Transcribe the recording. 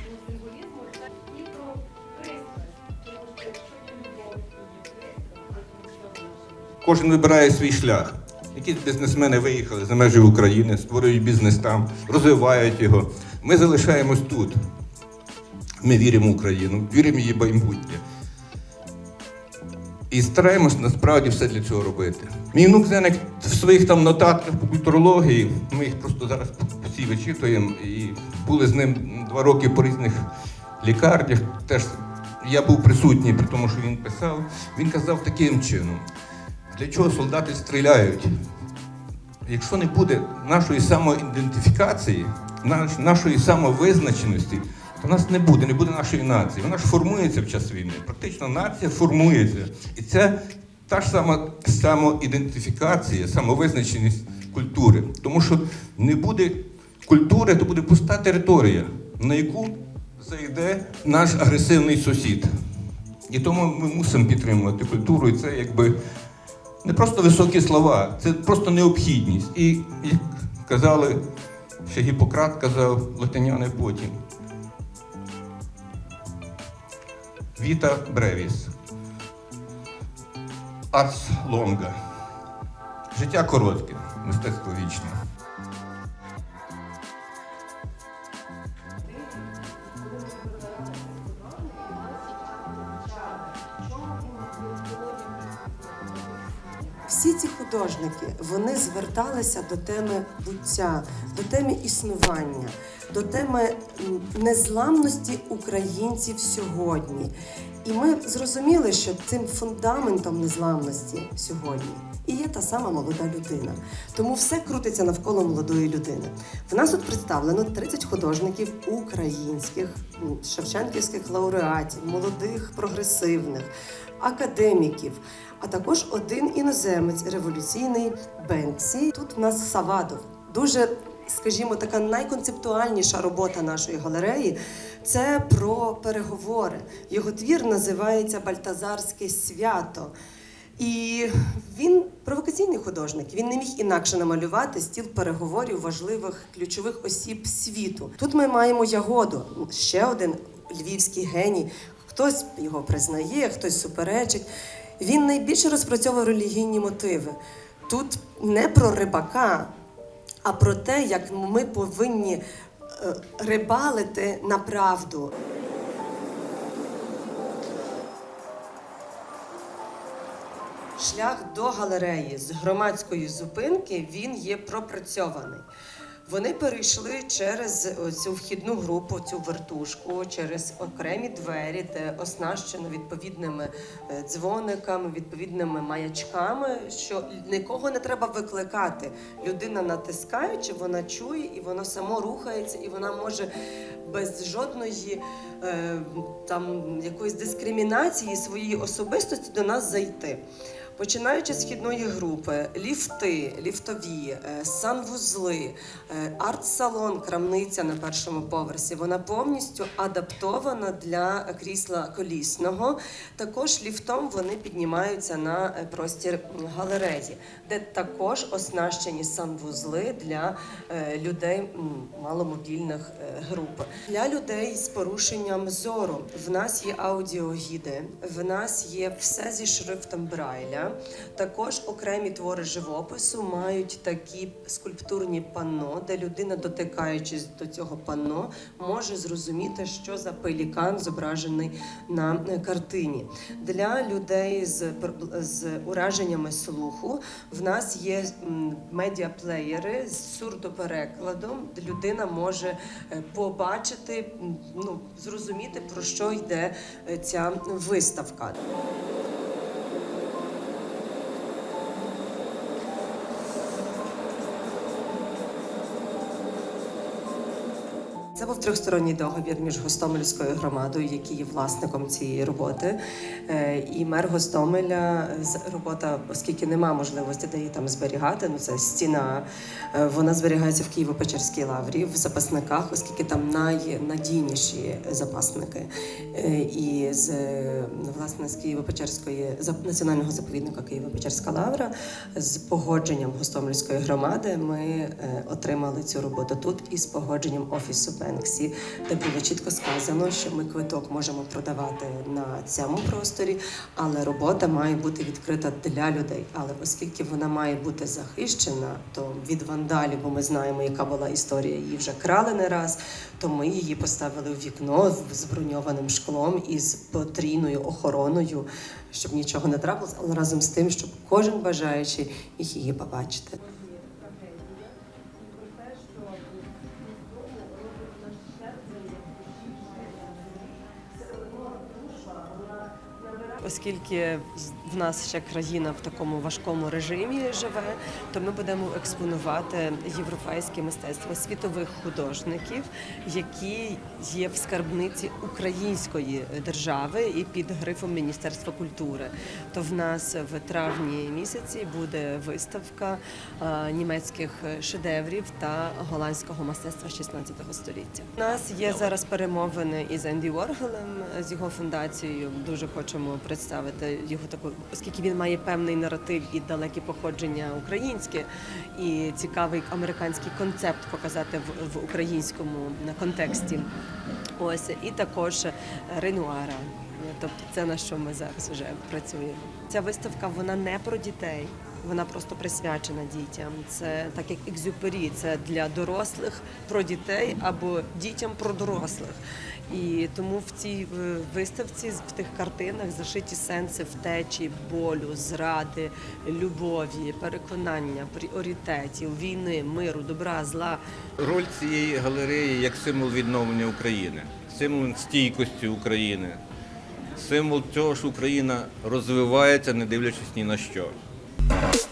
нашого символізму і про пристрасть, кожен вибирає свій шлях. Якісь бізнесмени виїхали за межі України, створюють бізнес там, розвивають його. Ми залишаємось тут. Ми віримо в Україну, віримо в її майбутнє. І стараємось насправді все для цього робити. Мій внук Зенек в своїх там нотатках по культурології, ми їх просто зараз всі вичитуємо і були з ним два роки по різних лікарнях. Теж я був присутній при тому, що він писав. Він казав таким чином: для чого солдати стріляють? Якщо не буде нашої самоідентифікації, нашої самовизначеності, то нас не буде, не буде нашої нації. Вона ж формується в час війни. Практично нація формується. І це та ж сама самоідентифікація, самовизначеність культури. Тому що не буде культури, то буде пуста територія, на яку зайде наш агресивний сусід. І тому ми мусимо підтримувати культуру, і це якби не просто високі слова, це просто необхідність. І як казали, ще Гіппократ казав, латиняни потім. Віта Бревіс. Арс лонга. Життя коротке, мистецтво вічне. Всі ці художники вони зверталися до теми буття, до теми існування, до теми незламності українців сьогодні. І ми зрозуміли, що цим фундаментом незламності сьогодні і є та сама молода людина. Тому все крутиться навколо молодої людини. В нас тут представлено 30 художників українських, шевченківських лауреатів, молодих, прогресивних, академіків, а також один іноземець революційний Бенксі. Тут в нас Савадов. Дуже, скажімо, така найконцептуальніша робота нашої галереї це про переговори. Його твір називається Бальтазарське свято. І він провокаційний художник. Він не міг інакше намалювати стіл переговорів важливих ключових осіб світу. Тут ми маємо Ягоду, ще один львівський геній. Хтось його признає, хтось суперечить. Він найбільше розпрацьовує релігійні мотиви. Тут не про рибака, а про те, як ми повинні е, рибалити на правду. Шлях до галереї з громадської зупинки він є пропрацьований. Вони перейшли через цю вхідну групу, цю вертушку, через окремі двері, де оснащено відповідними е, дзвониками, відповідними маячками, що нікого не треба викликати. Людина натискаючи, вона чує і воно само рухається, і вона може без жодної е, там якоїсь дискримінації своєї особистості до нас зайти. Починаючи з східної групи, ліфти, ліфтові, е, санвузли, е, арт-салон, крамниця на першому поверсі. Вона повністю адаптована для крісла колісного. Також ліфтом вони піднімаються на е, простір галереї, де також оснащені санвузли для е, людей маломобільних е, груп. Для людей з порушенням зору в нас є аудіогіди, в нас є все зі шрифтом Брайля. Також окремі твори живопису мають такі скульптурні панно, де людина, дотикаючись до цього панно, може зрозуміти, що за пелікан зображений на картині. Для людей з, з ураженнями слуху в нас є медіаплеєри з сурдоперекладом, де людина може е, побачити, ну, зрозуміти, про що йде е, ця виставка. Це був трьохсторонній договір між Гостомельською громадою, який є власником цієї роботи. Е, І мер Гостомеля робота, оскільки нема можливості де її там зберігати. Ну це стіна. Е, Вона зберігається в Києво-Печерській лаврі в запасниках, оскільки там найнадійніші запасники. Е, І з е, власне з Києво-Печерської національного заповідника Києво-Печерська лавра з погодженням Гостомельської громади ми отримали цю роботу тут і з погодженням офісу Бенксі, де було чітко сказано, що ми квиток можемо продавати на цьому просторі, але робота має бути відкрита для людей. Але оскільки вона має бути захищена, то від вандалів, бо ми знаємо, яка була історія, її вже крали не раз, то ми її поставили в вікно з броньованим шклом і з потрійною охороною, щоб нічого не трапилось, але разом з тим, щоб кожен бажаючий міг її побачити. Оскільки в нас ще країна в такому важкому режимі живе, то ми будемо експонувати європейське мистецтво світових художників, які є в скарбниці української держави і під грифом Міністерства культури. То в нас в травні місяці буде виставка е, німецьких шедеврів та голландського мистецтва 16 століття. У нас є зараз перемовини із Енді Воргелем з його фундацією. Дуже хочемо представити його таку, оскільки він має певний наратив і далекі походження українське, і цікавий американський концепт показати в, в українському контексті. Ось і також Ренуара. Тобто це на що ми зараз вже працюємо. Ця виставка вона не про дітей, вона просто присвячена дітям. Це так як екзюпері, це для дорослих про дітей або дітям про дорослих. І тому в цій виставці в тих картинах зашиті сенси втечі, болю, зради, любові, переконання, пріоритетів, війни, миру, добра, зла. Роль цієї галереї як символ відновлення України, символ стійкості України, символ того, що Україна розвивається, не дивлячись ні на що. Bye.